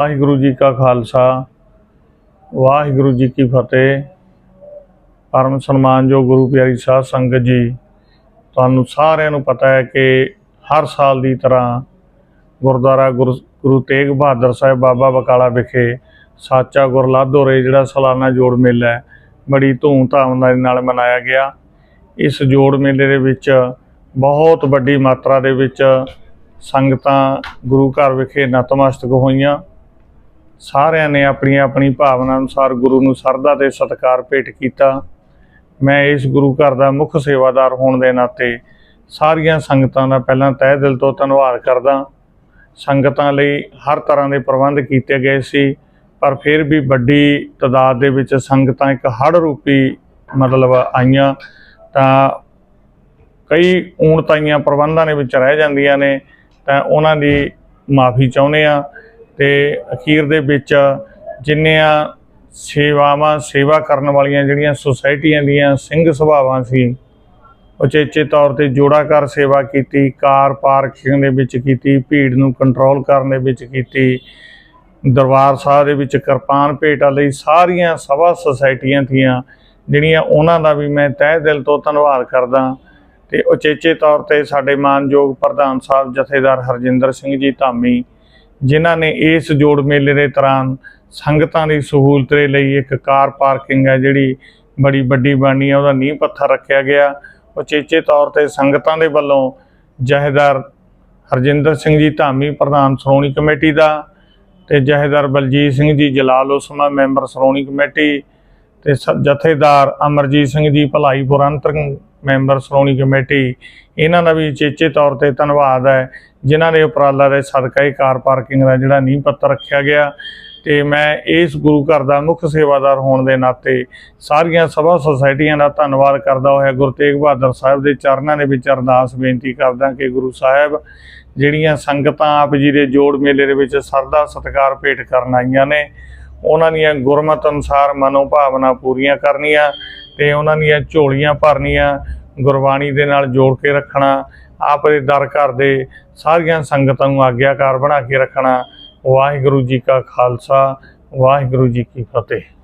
ਵਾਹਿਗੁਰੂ ਜੀ ਕਾ ਖਾਲਸਾ, ਵਾਹਿਗੁਰੂ ਜੀ ਕੀ ਫਤਿਹ। ਪਰਮ ਸਨਮਾਨਯੋਗ ਗੁਰੂ ਪਿਆਰੀ ਸਾਧ ਸੰਗਤ ਜੀ, ਤੁਹਾਨੂੰ ਸਾਰਿਆਂ ਨੂੰ ਪਤਾ ਹੈ ਕਿ ਹਰ ਸਾਲ ਦੀ ਤਰ੍ਹਾਂ ਗੁਰਦੁਆਰਾ ਗੁਰੂ ਗੁਰੂ ਤੇਗ ਬਹਾਦਰ ਸਾਹਿਬ ਬਾਬਾ ਬਕਾਲਾ ਵਿਖੇ ਸਾਚਾ ਗੁਰਲਾਧੋ ਰੇ ਜਿਹੜਾ ਸਾਲਾਨਾ ਜੋੜ ਮੇਲਾ ਹੈ, ਬੜੀ ਧੂਮ-ਧਾਮ ਦੇ ਨਾਲ ਮਨਾਇਆ ਗਿਆ। ਇਸ ਜੋੜ ਮੇਲੇ ਦੇ ਵਿੱਚ ਬਹੁਤ ਵੱਡੀ ਮਾਤਰਾ ਦੇ ਵਿੱਚ ਸੰਗਤਾਂ ਗੁਰੂ ਘਰ ਵਿਖੇ ਨਤਮਸਤਕ ਹੋਈਆਂ। ਸਾਰਿਆਂ ਨੇ ਆਪਣੀ ਆਪਣੀ ਭਾਵਨਾ ਅਨੁਸਾਰ ਗੁਰੂ ਨੂੰ ਸਰਦਾ ਤੇ ਸਤਿਕਾਰ ਭੇਟ ਕੀਤਾ। ਮੈਂ ਇਸ ਗੁਰੂ ਘਰ ਦਾ ਮੁੱਖ ਸੇਵਾਦਾਰ ਹੋਣ ਦੇ ਨਾਤੇ ਸਾਰੀਆਂ ਸੰਗਤਾਂ ਦਾ ਪਹਿਲਾਂ ਤਹਿ ਦਿਲ ਤੋਂ ਧੰਨਵਾਦ ਕਰਦਾ। ਸੰਗਤਾਂ ਲਈ ਹਰ ਤਰ੍ਹਾਂ ਦੇ ਪ੍ਰਬੰਧ ਕੀਤੇ ਗਏ ਸੀ, ਪਰ ਫਿਰ ਵੀ ਵੱਡੀ ਤਦਾਦ ਦੇ ਵਿੱਚ ਸੰਗਤਾਂ ਇੱਕ ਹੜ ਰੂਪੀ ਮਤਲਬ ਆਈਆਂ ਤਾਂ ਕਈ ਊਣਤਾਈਆਂ ਪ੍ਰਬੰਧਾਂ ਦੇ ਵਿੱਚ ਰਹਿ ਜਾਂਦੀਆਂ ਨੇ ਤਾਂ ਉਹਨਾਂ ਦੀ ਮਾਫੀ ਚਾਹੁੰਦੇ ਆ ਤੇ ਅਖੀਰ ਦੇ ਵਿੱਚ ਜਿੰਨੀਆਂ ਸੇਵਾਵਾਂ, ਸੇਵਾ ਕਰਨ ਵਾਲੀਆਂ ਜਿਹੜੀਆਂ ਸੁਸਾਇਟੀਆਂ ਦੀਆਂ ਸਿੰਘ ਸਭਾਵਾਂ ਸੀ, ਉਚੇਚੇ ਤੌਰ ਤੇ ਜੋੜਾਕਾਰ ਸੇਵਾ ਕੀਤੀ, ਕਾਰ ਪਾਰਕਿੰਗ ਦੇ ਵਿੱਚ ਕੀਤੀ, ਭੀੜ ਨੂੰ ਕੰਟਰੋਲ ਕਰਨ ਦੇ ਵਿੱਚ ਕੀਤੀ, ਦਰਬਾਰ ਸਾਹਿਬ ਦੇ ਵਿੱਚ ਕਿਰਪਾਨ ਭੇਟਾ ਲਈ ਸਾਰੀਆਂ ਸਭਾ ਸੁਸਾਇਟੀਆਂ ਥੀਆਂ, ਜਿਹੜੀਆਂ ਉਹਨਾਂ ਦਾ ਵੀ ਮੈਂ ਤਹਿ ਦਿਲ ਤੋਂ ਧੰਨਵਾਦ ਕਰਦਾ। ਤੇ ਉਚੇਚੇ ਤੌਰ ਤੇ ਸਾਡੇ ਮਾਨਯੋਗ ਪ੍ਰਧਾਨ ਸਾਹਿਬ ਜਥੇਦਾਰ ਹਰਜਿੰਦਰ ਸਿੰਘ ਜੀ ਧਾਮੀ ਜਿਨ੍ਹਾਂ ਨੇ ਇਸ ਜੋੜ ਮੇਲੇ ਦੇ ਦੌਰਾਨ ਸੰਗਤਾਂ ਦੀ ਸਹੂਲਤ ਦੇ ਲਈ ਇੱਕ ਕਾਰ ਪਾਰਕਿੰਗ ਹੈ, ਜਿਹੜੀ ਬੜੀ ਵੱਡੀ ਬਾਣੀ ਹੈ, ਉਹਦਾ ਨੀਂਹ ਪੱਥਰ ਰੱਖਿਆ ਗਿਆ। ਉਚੇਚੇ ਤੌਰ ਤੇ ਸੰਗਤਾਂ ਦੇ ਵੱਲੋਂ ਜਥੇਦਾਰ ਹਰਜਿੰਦਰ ਸਿੰਘ ਜੀ ਧਾਮੀ, ਪ੍ਰਧਾਨ ਸ਼੍ਰੋਮਣੀ ਕਮੇਟੀ ਦਾ ਤੇ ਜਥੇਦਾਰ ਬਲਜੀਤ ਸਿੰਘ ਜੀ ਜਲਾਲ ਉਸਮਾ, ਮੈਂਬਰ ਸ਼੍ਰੋਮਣੀ ਕਮੇਟੀ ਤੇ ਸ- ਜਥੇਦਾਰ ਅਮਰਜੀਤ ਸਿੰਘ ਜੀ ਭਲਾਈਪੁਰ ਅੰਤਰੰਗ ਮੈਂਬਰ ਸ਼੍ਰੋਮਣੀ ਕਮੇਟੀ, ਇਹਨਾਂ ਦਾ ਵੀ ਚੇਚੇ ਤੌਰ ਤੇ ਧੰਨਵਾਦ ਹੈ, ਜਿਨ੍ਹਾਂ ਦੇ ਉਪਰਾਲਾ ਦੇ ਸਦਕਾ ਹੀ ਕਾਰ ਪਾਰਕਿੰਗ ਦਾ ਜਿਹੜਾ ਨੀਂਹ ਪੱਤਰ ਰੱਖਿਆ ਗਿਆ। ਤੇ ਮੈਂ ਇਸ ਗੁਰੂ ਘਰ ਦਾ ਮੁੱਖ ਸੇਵਾਦਾਰ ਹੋਣ ਦੇ ਨਾਤੇ ਸਾਰੀਆਂ ਸਭਾ ਸੁਸਾਇਟੀਆਂ ਦਾ ਧੰਨਵਾਦ ਕਰਦਾ ਹੋਇਆ ਗੁਰੂ ਤੇਗ ਬਹਾਦਰ ਸਾਹਿਬ ਦੇ ਚਰਨਾਂ ਦੇ ਵਿੱਚ ਅਰਦਾਸ ਬੇਨਤੀ ਕਰਦਾ ਕਿ ਗੁਰੂ ਸਾਹਿਬ ਜਿਹੜੀਆਂ ਸੰਗਤਾਂ ਆਪ ਜੀ ਦੇ ਜੋੜ ਮੇਲੇ ਦੇ ਵਿੱਚ ਸਰਦਾ ਸਤਿਕਾਰ ਭੇਟ ਕਰਨ ਆਈਆਂ ਨੇ, ਉਹਨਾਂ ਦੀਆਂ ਗੁਰਮਤ ਅਨੁਸਾਰ ਮਨੋਭਾਵਨਾ ਪੂਰੀਆਂ ਕਰਨੀਆਂ ਤੇ ਉਹਨਾਂ ਦੀਆਂ ਝੋਲੀਆਂ ਭਰਨੀਆਂ ਗੁਰਬਾਣੀ ਦੇ ਨਾਲ ਜੋੜ ਕੇ ਰੱਖਣਾ, ਆਪ ਦੇ ਦਰ ਘਰ ਦੇ ਸਾਰੀਆਂ ਸੰਗਤਾਂ ਨੂੰ ਆਗਿਆਕਾਰ ਬਣਾ ਕੇ ਰੱਖਣਾ। ਵਾਹਿਗੁਰੂ ਜੀ ਕਾ ਖਾਲਸਾ, ਵਾਹਿਗੁਰੂ ਜੀ ਕੀ ਫਤਿਹ।